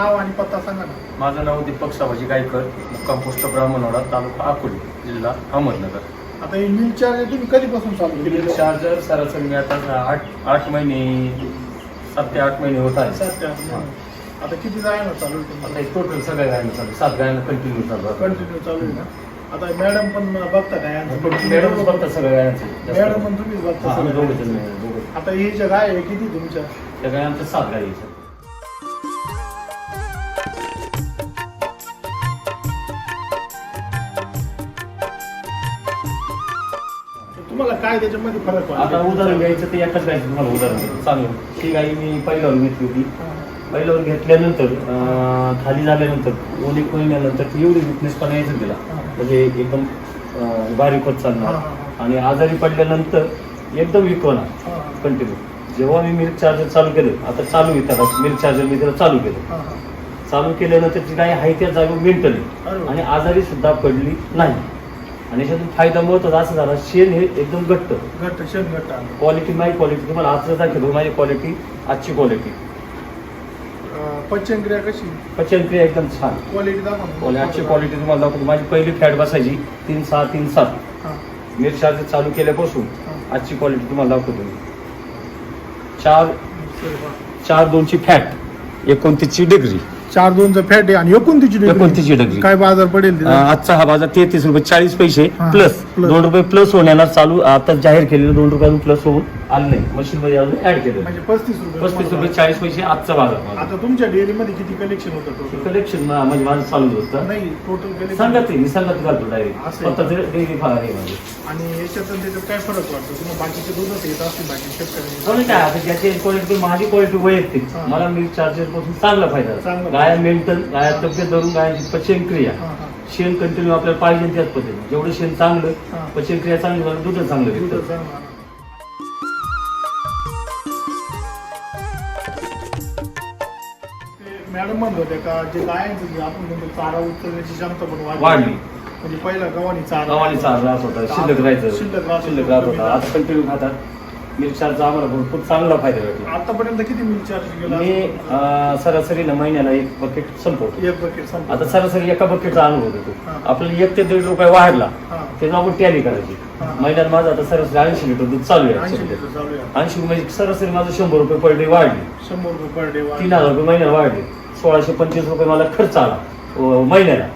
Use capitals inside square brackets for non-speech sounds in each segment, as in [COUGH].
नाव आणि पत्ता सांगा ना. माझं नाव दीपक सावाजी गायकर मुक्काम पोस्ट ब्राह्मणवाडा तालुका अकोले जिल्हा अहमदनगर. आता ही मिल चार्ज तुम्ही कधीपासून चालू केली? चार्जर सरासरी मी आता आठ आठ महिने सात ते आठ महिने होत आहे. सात ते आठ महिने. आता किती जायला चालू आहे आता हे टोटल सगळ्या गायनं चालू सात गायनं कंटिन्यू चालू आहे. कंटिन्यू चालू आहे ना? आता मॅडम पण बघता काय? मॅडम बघतात सगळ्या गायांचं मॅडम पण तुम्हीच बघता सगळं. जण दोघं. आता ही जे गाय आहे किती तुमच्या? त्या गायांचं सात गाई तुम्हाला काय त्याच्यामध्ये फरक आता उदाहरण घ्यायचं ते एकाच गायचं तुम्हाला उदाहरण. चांगलं ही गाई मी पहिल्यावर घेतली होती. पहिल्यावर घेतल्यानंतर अं, खाली झाल्यानंतर एक महिन्यानंतर ती एवढी विकनेस पण यायचं तिला. म्हणजे एकदम अं, बारीक होत चालणार. हा, हा, आणि आजारी पडल्यानंतर एकदम विकवणार कंटिन्यू जेव्हा मी मिल्क चार्जर चालू केलं आता चालू आहे त्याला. मिल्क चार्जर मी त्याला चालू केलं. चालू केल्यानंतर ती गाय आहे त्या जागेवर मेंटली अरे वा. आणि आजारी सुद्धा पडली नाही. आणि याच्यातून फायदा महत्त्वाचा असं झाला शेण हे एकदम घट्ट. घट्ट शेण घट्ट आलं क्वालिटी माझी क्वालिटी तुम्हाला आजचं दाखवतो माझी क्वालिटी आजची क्वालिटी पचनक्रिया कशी? पचनक्रिया एकदम छान. क्वालिटी दाखवा आजची क्वालिटी तुम्हाला दाखवतो. माझी पहिली फॅट बसायची तीन सहा तीन सात. चार्जर चालू केल्यापासून. आजची क्वालिटी तुम्हाला दाखवतो मी. चार. चार दोनची फॅट एकोणतीसची डिग्री चार दोनचं फॅट आहे आणि एकोणतीसची. एकोणतीसची degree. काय बाजार पडेल? आजचा हा बाजार तेहतीस रुपये चाळीस पैसे हा, प्लस plus. दोन रुपये प्लस होण्याला चालू आता जाहीर केलेलं दोन रुपये प्लस होऊन आलं नाही मशीन मध्ये अजून ऍड केलं. म्हणजे पस्तीस रुपये पस्तीस रुपये चाळीस पैसे आजचा बाजार. आता तुमच्या डेअरी मध्ये किती कलेक्शन होतं कलेक्शन म्हणजे माझं चालू होतं. नाही टोटल कलेक्शन सांगा ते मी सांगत घालतो डायरेक्ट. स्वतः डेली फार आहे माझे. आणि याच्यात त्याच्यात काय फरक वाटतो? तुम्हाला बाकीचे दूधच येत असतील बाकी शेतकऱ्यांनी कोणी काय? आता ज्याची क्वालिटी माझी क्वालिटी वैयक्तिक. हा. मला मिल्क चार्जरपासून चांगला फायदा झाला. गाया मेंटल गाया तब्येत धरून गायांची पचन क्रिया. हा, हा. शेण कंटिन्यू आपल्याला पाहिजे त्याच पद्धतीने. जेवढं शेण चांगलं हा. पचन क्रिया चांगली झाली दूध चांगलं. मॅडम म्हणत होते का जे गायांचं जे आपण म्हणतो चारा उचलण्याची क्षमता पण वाढली वाढली. म्हणजे पहिला गव्हाणी चारा गव्हाणी चार राहत होता शिल्लक राहायचं शिल्लक राहत शिल्लक होतं. राहत होता आज कंटिन्यू खातात चार्जचा आम्हाला भरपूर चांगला फायदा भेटला आतापर्यंत किती मिल चार्ज केला मी अं, सरासरी ना महिन्याला एक बकेट संपवतो एक बकेट संपला. आता सरासरी एका बकेटचा अनुभव देतो. आपल्याला एक ते दीड रुपये वाढला हा. त्याचा आपण टॅली करायची हा. महिन्यात माझं आता सरासरी ऐंशी लिटर दूध ऐंशी चालू आहे. ऐंशी म्हणजे सरासरी माझं शंभर रुपये पर डे वाढली शंभर रुपये पर डे तीन हजार रुपये महिन्याला वाढले सोळाशे पंचवीस रुपये मला खर्च आला महिन्याला.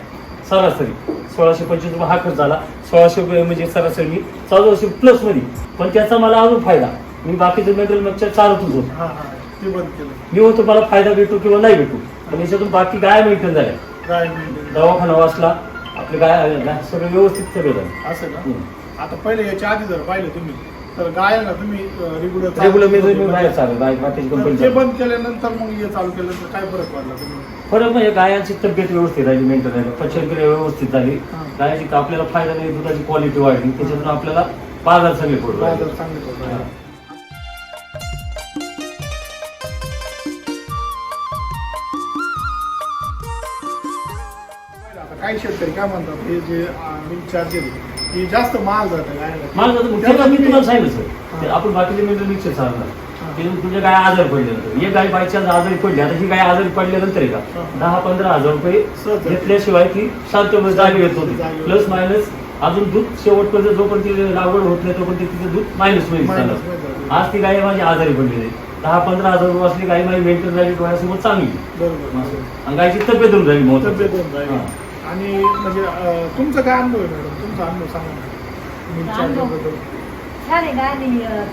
सरासरी सोळाशे पंचवीस रुपये हा खर्च आला. सोळाशे रुपये म्हणजे सरासरी मी चौदाशे प्लसमध्ये. पण त्याचा मला अजून फायदा. मी बाकीचे मेटल मगच्या चालतच होतो. हा हा मी होतो मला फायदा भेटू किंवा नाही भेटू. पण याच्यातून बाकी गाय मेंटेन झाल्या. दवाखाना वाचला. आपले गाय सगळं व्यवस्थित सगळं झालं. असं. आता पहिले याच्या आधी जर पाहिलं तुम्ही तर गायाला तुम्ही रेग्युलर रेग्युलर मी मी बाहेर चालू गाय बाकीची ते कंपनी बंद केल्यानंतर मग हे चालू केलं तर काय फरक पडला तुम्ही फरक म्हणजे गायांची तब्येत व्यवस्थित राहिली मेंटेन राहिली पचनक्रिया व्यवस्थित झाली हा. गायची आपल्याला फायदा नाही दुधाची क्वालिटी वाढली त्याच्यातून आपल्याला बाजार चांगले पडू बाजार. चांगले पडले. काही शेतकरी. काय म्हणतात हे जे मिल्क चार्जर हे जास्त महाग जातं मला जातं- त्याला मी तुम्हाला सांगितलं सर ते आपण बाकीचे मेंटेन मिक्सर चालणार ते तुझ्या गाय आजारी पडल्यानंतर एक गाय बायचान्स आजारी पडली आता ही गाय आजारी पडल्यानंतर आहे. का? दहा पंधरा हजार रुपये. घेतल्याशिवाय ती शांत जागी येत होती. प्लस मायनस अजून दूध शेवटपर्यंत जोपर्यंत ती लागवड होत नाही तोपर्यंत तिचं दूध मायनसमध्ये झालं. आज ती गाय माझी आजारी पडलेली आहे दहा पंधरा हजार रुपये असली गाय माझी मेंटेन झाली डोळ्यासमोर चांगली. आणि गायची तब्येत होऊन झाली महत्वाचं. आणि म्हणजे अं, तुमचा काय अनुभव आहे मॅडम? तुमचा अनुभव सांगा ना. अनुभव? छान आहे गाणी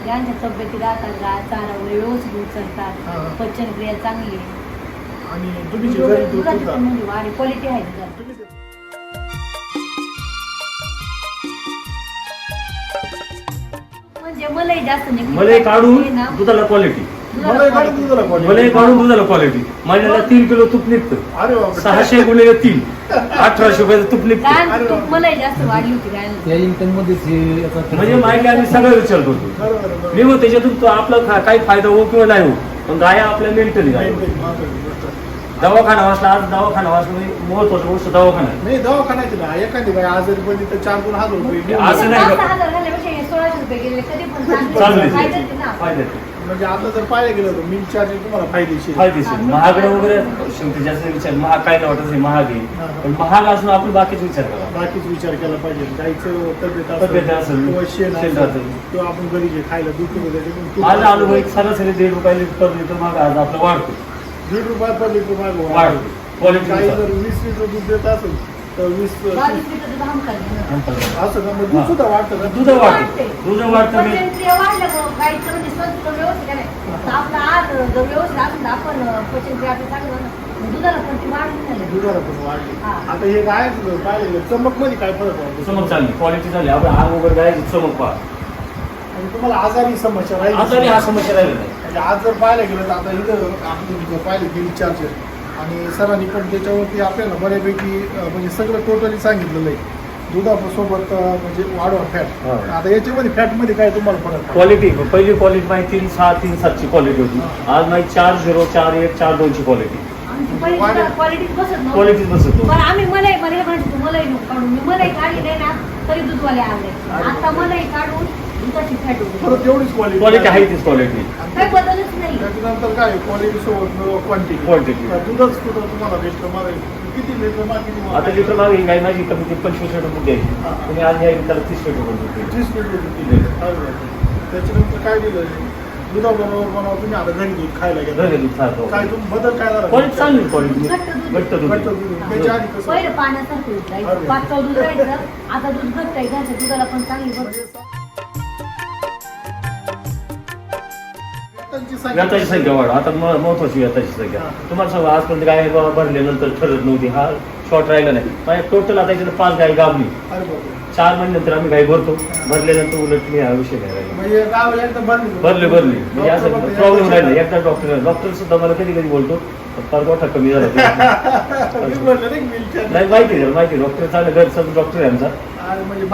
गायांच्या तब्येती राहतात गाय चारा वगैरे व्यवस्थित उचलतात हा. पचन क्रिया चांगली आहे. आणि तुम्ही जे घरी दूध दुधाची पिता, पण म्हणजे वाढी क्वालिटी आहे दुधाची. तुम्ही ते- म्हणजे मलाही जास्त निघली मलाई काढून हे ना, दुधाला क्वालिटी दुधाला मलाई काढून quality. दुधाला quality. मलाई काढून दुधाला क्वालिटी महिन्याला तीन किलो तूप निघतं. अरे बापरे. सहाशे गुणिले तीन. अठराशे रुपयाचं तूप निघतं तूप जास्त वाढली होती त्या इन्कम मध्येच हे म्हणजे होतो. माहिती आम्ही सगळं विचार करतो. मी मग त्याच्यातून तो आपला खा- काही फायदा हो किंवा नाही हो पण गाया आपल्या मेंटली नाही, गाय. दवाखाना वाचला आज दवाखाना वाचला म्हणजे महत्वाची गोष्ट दवाखाना आहे. नाही दवाखान्यात ना एखादी गाय आजारी पडली तर चार दोन हजार रुपये असं नाही का? हजार रुपये गेले पण ना. म्हणजे आता जर पाहायला गेलं तर मिल्क चार्जर तुम्हाला फायदेशीर. आहे. फायदेशीर महागडे वगैरे शेवटी जास्त विचार महाग काय नाही वाटत महाग हा. आहे पण महाग असून आपण बाकीच विचार करा. बाकीच विचार केला पाहिजे. गाईचं तब्येत तब्येत असेल, किंवा शेण शेण असेल. किंवा आपण घरी जे खायला दूध वगैरे ते पण तूप माझा असेल. अनुभव एक सरासरी दीड रुपये लिटर लिटर महाग आज आपलं वाढतो. दीड रुपया पर लिटर माग वाढतो. क्वालिटी काही जर वीस लिटर दूध देत असेल वीस बावीस लिटर दूध. असं का? मग दूध सुद्धा वाटतं का? दूध वाढते. दूध वाढतं मी पचनक्रिया वाढल्यामुळं गाईचं म्हणजे स्वस्त व्यवस्थित आहे. ना. तर आपलं जर व्यवस्थित असेल तर आपण पचनक्रिया आपली चांगली होणार. मग दुधाला पण ती वाढ नाही झाली. दुधाला पण वाढली. हा. आता हे काय चमकमध्ये काय फरक वाटतो चमक चालली क्वालिटी झाली आपण आग वगैरे गायची चमक पहा आणि तुम्हाला आजारी समस्या राहील. आजारी हा समस्या राहिला नाही म्हणजे आज जर पाहायला गेलं तर आता इथं आपण पाहिलं बिल चार्जर आणि सरांनी पण त्याच्यावरती आपल्याला बऱ्यापैकी म्हणजे सगळं टोटली सांगितलेलं आहे दुधासोबत म्हणजे वाढवा फॅट हा. आता याच्यामध्ये फॅटमध्ये काय तुम्हाला फरक? क्वालिटी पहिली क्वालिटी माहिती तीन सहा तीन सातची क्वालिटी होती आज माहिती चार झिरो चार एक चार दोनची क्वालिटी क्वालिटीच बसत. क्वालिटीच बसत. पण आम्ही मलाई मला हे म्हणायचं तू मलाई नको काढून मी मलाई काढली नाही ना तरी दूधवाले आले आता मलाई काढून परत एवढीच क्वालिटी क्वालिटी आहे. तीच क्वालिटी काही बदलच नाही. त्याच्यानंतर काय क्वालिटी सोबत क्वांटिटी Quantity. दुधच कुठं तुम्हाला किती लिटर मा किती आता लिटर मागे गाय माझी कमी ते पंचवीस लिटर दूध द्यायची हा. तुम्ही आज घ्यायची त्याला तीस लिटर दूध द्यायची. तीस लिटर त्याच्यानंतर काय दिलं? दुधाबरोबर बनवा तुम्ही आता घरी दूध खायला घरी खातो. काय तुम्ही बदल काय झाला? क्वालिटी चांगली क्वालिटी घट्ट दूध. घट्ट दूध घट्ट दूध त्याच्या आधी कसं? पहिलं पाण्यासारखं दूध अरे. राहायचं पातळ दूध राहायचं. आता दूध घट्ट आहे. घरच्या दुधाला पण चांगली बघ व्यताची संख्या वाढ आता महत्वाची व्यताची संख्या. तुम्हाला सांगा आजपर्यंत गाय भरल्यानंतर ठरत नव्हती. हा शॉर्ट राहिला नाही. माझ्या टोटल आता इकडे पाच गाय गावली. चार महिन्यानंतर आम्ही गाय भरतो. भरल्यानंतर उलट मी हा विषय राहिला म्हणजे भरली. भरले म्हणजे असं प्रॉब्लेम एकदा राहिला एकदा डॉक्टर डॉक्टर सुद्धा मला कधी कधी बोलतो फार मोठा कमी झाला [LAUGHS] नाही माहिती माहिती डॉक्टर चांगलं घरचा डॉक्टर आहे आमचा. म्हणजे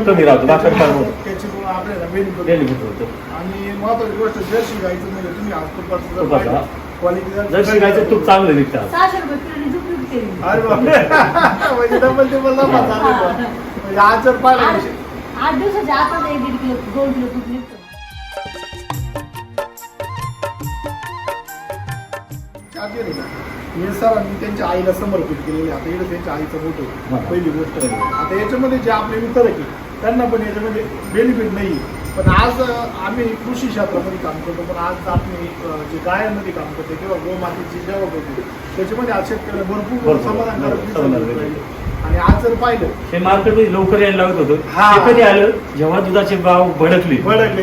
कमी राहतो, भाकर काळ होतं. आणि महत्वाची गोष्ट जर्सी गायचं म्हणजे तुम्ही आज तुपाचं तूप चांगलं निघतं सहाशे रुपये किलोनी. अरे बापरे. [LAUGHS] म्हणजे डबल टेबल नफा झाले बा. म्हणजे आज जर पाहिलं आठ दिवसाच्या एक दीड किलो दोन किलो दूध निघतं. हे सरांनी त्यांच्या आईला समर्पित केलेले आता इकडे त्यांच्या आईचं फोटो हा. पहिली गोष्ट आता याच्यामध्ये जे आपले वितरक आहे त्यांना पण याच्यामध्ये बेनिफिट नाही पण आज आम्ही कृषी क्षेत्रामध्ये काम करतो पण आज आपण अं, जे गायांमध्ये काम करतो किंवा गोमातेची जेव्हा करतो त्याच्यामध्ये आज शेतकऱ्याला भरपूर. समाधानकारक हो. आणि आज जर पाहिलं हे मार्केटमध्ये लवकर यायला लागत होतं हा. कधी आलं जेव्हा दुधाचे भाव भडकले भडकले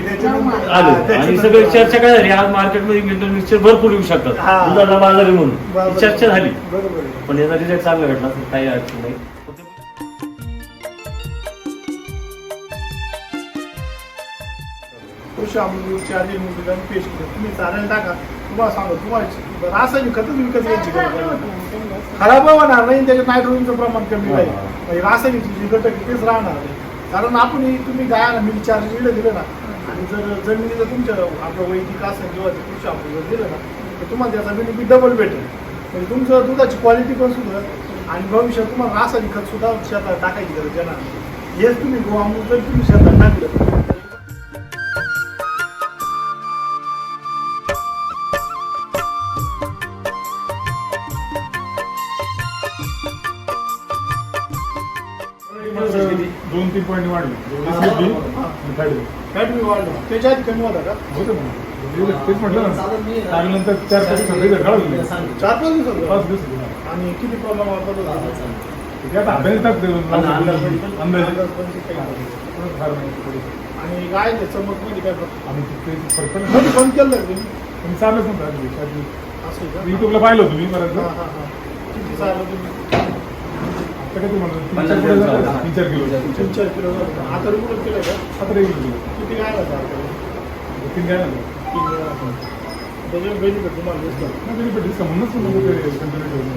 आलं आणि सगळी चर्चा काय झाली आज मार्केटमध्ये मिल्टन मिक्सचर भरपूर येऊ शकतात हा. दुधाला बाजारी म्हणून. ही चर्चा झाली बरोबर आहे. पण याचा रिझल्ट चांगला भेटला काही अडचण नाही पेस्ट तुम्ही चालेल टाका तुम्हाला सांगतो तुम्हाला रासायनिक खतच विकत घ्यायची गरज नाही. खराब होणार नाही त्याच्यात नायट्रोजनचं प्रमाण कमी राहील. म्हणजे रासायनिक जी घटक तेच राहणार नाही कारण आपण तुम्ही गायला मिल्क चार्ज दिलं दिलं ना आणि जर जमिनीचं तुमच्या आपलं वैदिक असेल किंवा ते कृषी अमृत जर दिलं ना तर तुम्हाला त्याचा बेनिफिट डबल भेटेल म्हणजे तुमचं दुधाची क्वालिटी पण सुधार आणि भविष्यात तुम्हाला रासायनिक खत सुद्धा शेतात टाकायची गरज येणार. हेच तुम्ही गोअमृत जर तुम्ही शेतात टाकलं दोन तीन पॉईंट वाढले. फॅट बी वाढलं. त्याच्या आधी कमी होता का? तेच म्हटलं ना. त्यानंतर चार पाच काढून चार पाच दिवसात पाच दिवस आणि किती प्रॉब्लेम वापरत होता? ते आता अभ्यास. आणि काय ते चमकमध्ये काय? आम्ही ते फरक पडला मध्ये बंद केलं तुम्ही? चाललंच नव्हतं? युट्यूबला पाहिलं होतं मी हा. किती चाललं तुम्ही आता काय तुम्हाला तीन पन्नास किलो झालं. तीन चार किलो. तीन चार किलो झालं. आता रेग्युलर केलं का? सतरा किलो. किती काय झालं तीन काय झालं? तीन वेळा त्याच्यावर बेनिफिट तुम्हाला दिसतं. नाही, तरी पण discount म्हणूनच म्हणलं ते continue ठेवलं.